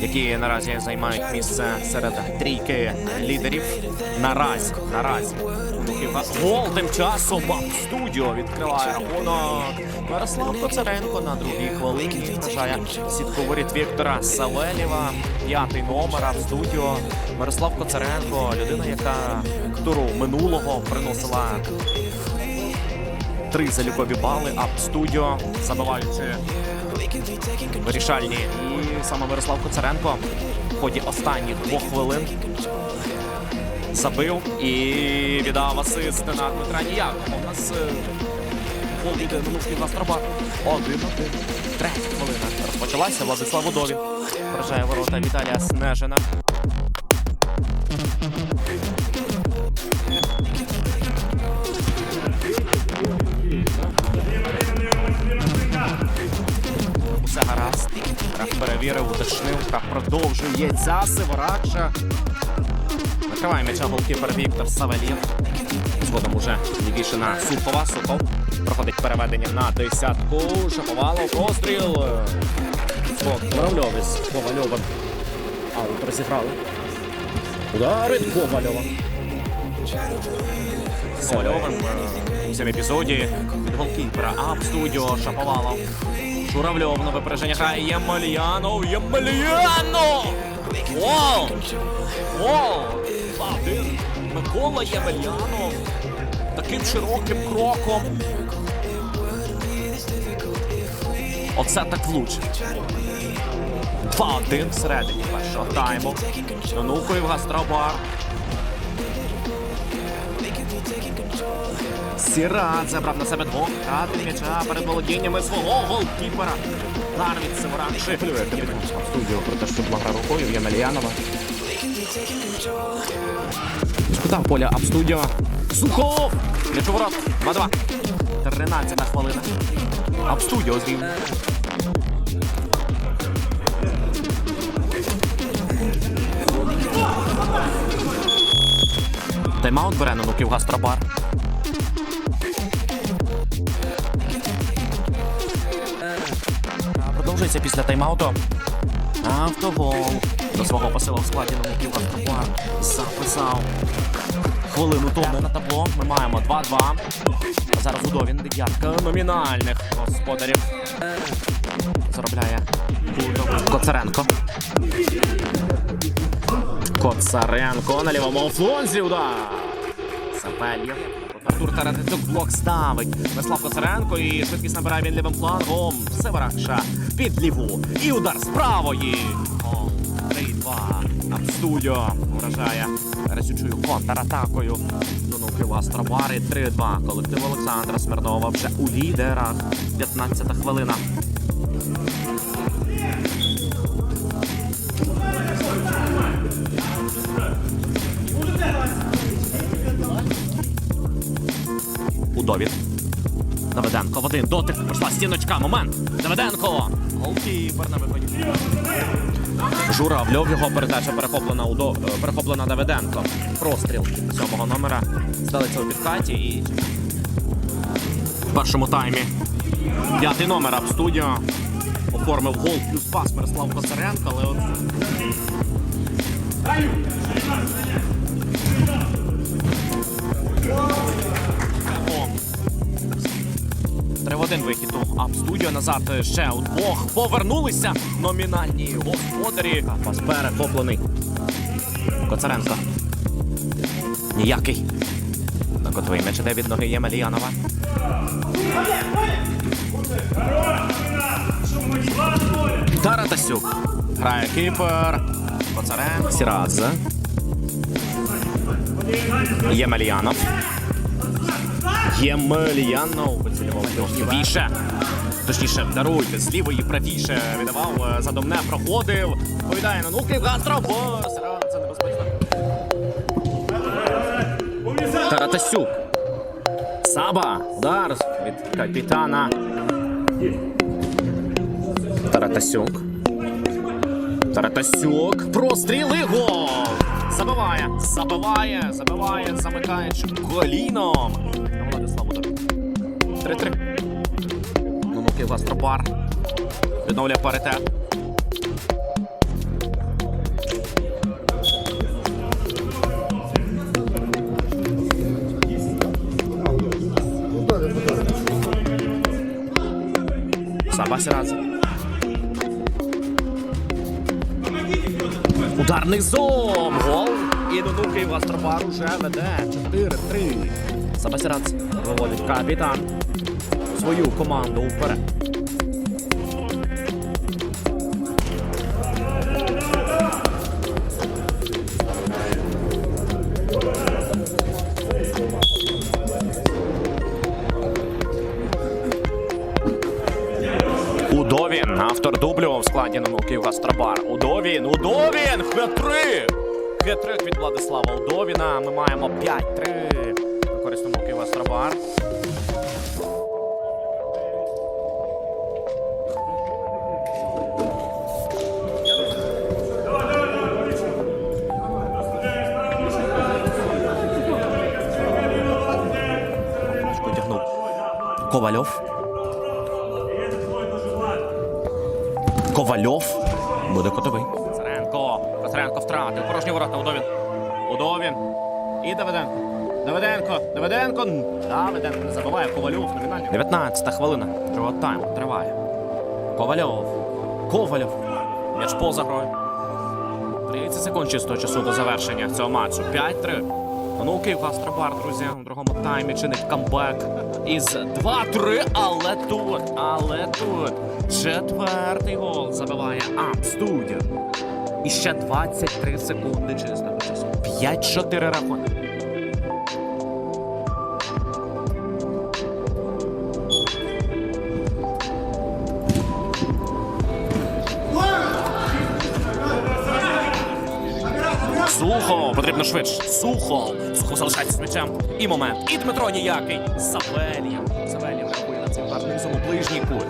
які наразі займають місце серед трійки лідерів. Наразі, наразі. Гол тим часом студіо відкриває рахунок. Мирослав Коцаренко на другій хвилині вражає сітку Віктора Савелєва. П'ятий номер в студіо. Мирослав Коцаренко, людина, яка туру минулого приносила три залікові бали. Ап студіо забивають е, вирішальні. І саме Мирослав Коцаренко в ході останніх двох хвилин забив і віддав асист на Дмитра Ніякова. У нас е, гол від строба. Гастроба. Один-один. Третя хвилина розпочалася. Владислав Удовін вражає ворота Віталія Снежина. Гра продовжується. Сиворакша. Накриває м'яча голкіпер Віктор Савелєв. Згодом уже лівіше на Сухова. Сухов проходить переведення на десятку. Шаповалов. Постріл. Ковальов із Ковальовим. Аут розіграли. Удар від Ковальова. Ковальовим е, у цьому епізоді від голкіпера. Ап студіо Шаповалов. Журавльов на випередження грає Ємельянов. Ємельянов! Гол! Гол! 2-1. Микола Ємельянов. Таким широким кроком. Оце так влучить. 2-1 всередині першого тайму. Онухою в гастробар. Сірат забрав на себе двох м'яча перед володіннями свого голкіпера. Удар від Симуранши. Хвилює студію про те, що гра рукою в Ємельянова. Шкода поля Абстудіо. Сухов! М'ячоворот. 2-2. 13 хвилина. Абстудіо зрівнює. Тайм-аут бере на Нуків Гастробар. А, Продовжується після тайм-ауту. Автогол. До свого посила в складі Нуків Гастробар. Записав. Хвилину тому на табло ми маємо 2-2. А зараз Удовін дев'ятка номінальних господарів. Заробляє Коцаренко. Коцаренко на лівому флонзі удар. Сапельєв. Артур Таратицюк блок ставить. Веслав Коцаренко і швидкість набирає він лівим флангом. Северакша під ліву. І удар з правої. Гол. 3-2. Абстудіо вражає. Резючую контратакою. Донуки Астробари 3-2. Колектив Олександра Смирнова вже у лідерах. 15 хвилина. Удовід. Давиденко в один дотик. Пішла стіночка. Момент. Давиденко. Голкіпер на виході. Журавльов. Його передача перехоплена Удо... е, перехоплена Давиденко. Простріл сьомого номера. Стелиться у підкаті і в першому таймі. П'ятий номер Абстудіо. Оформив гол плюс пас Мирослав Косаренко, але от вихід у Ап-студіо. Назад ще удвох. Повернулися номінальні господарі. Пас перехоплений. Коцаренко. Ніякий. На котовий м'яч іде від ноги Ємельянова. Таратасюк. Грає кіпер. Коцаренко. Сірадзе. Ємельянов. Ємельянов вицілював лівіше. Точніше, даруйте, з лівої правіше віддавав, е, задом проходив. Повідає на нуки. Це небезпечно. Таратасюк. Саба. Удар від капітана. Таратасюк. Таратасюк. Простріл і гол. Забиває, забиває, забиває, замикає коліном. Владислав удар. 3-3. Нунуки Вастропар. Відновлює паритет. Запас раз. Удар низом. Гол. І Донуки Гастробар уже веде 4-3. Сабасірадзе виводить капітан. Свою команду вперед. Удовін, автор дублю в складі Гастробар. Удовін, Удовін! Хет-трик! Хет-трик від Владислава Удовіна. Ми маємо 5-3. На користь Київ Гастробар. Ковальов. Ковальов. Буде котовий. Царенко втратив. Порожні ворота. Удовін. Удовін. І Давиденко. Давиденко. Давиденко. Давиденко не забуває. Ковальов. Номінальний. 19 хвилина. Другого тайму. Триває. Ковальов. Ковальов. М'яч поза грою. 30 секунд чистого часу до завершення цього матчу. 5-3. Ну, Київ Гастробар, друзі, у другому таймі чинить камбек із 2-3, але тут, але тут четвертий гол забиває Амстудіо. І ще 23 секунди чистого часу. 5-4 рахунок. Сухо, потрібно швидше. Сухо. Сухо залишається з м'ячем. І момент. І Дмитро ніякий. Савельєв. Савельєв реагує на удар низом ближній кут.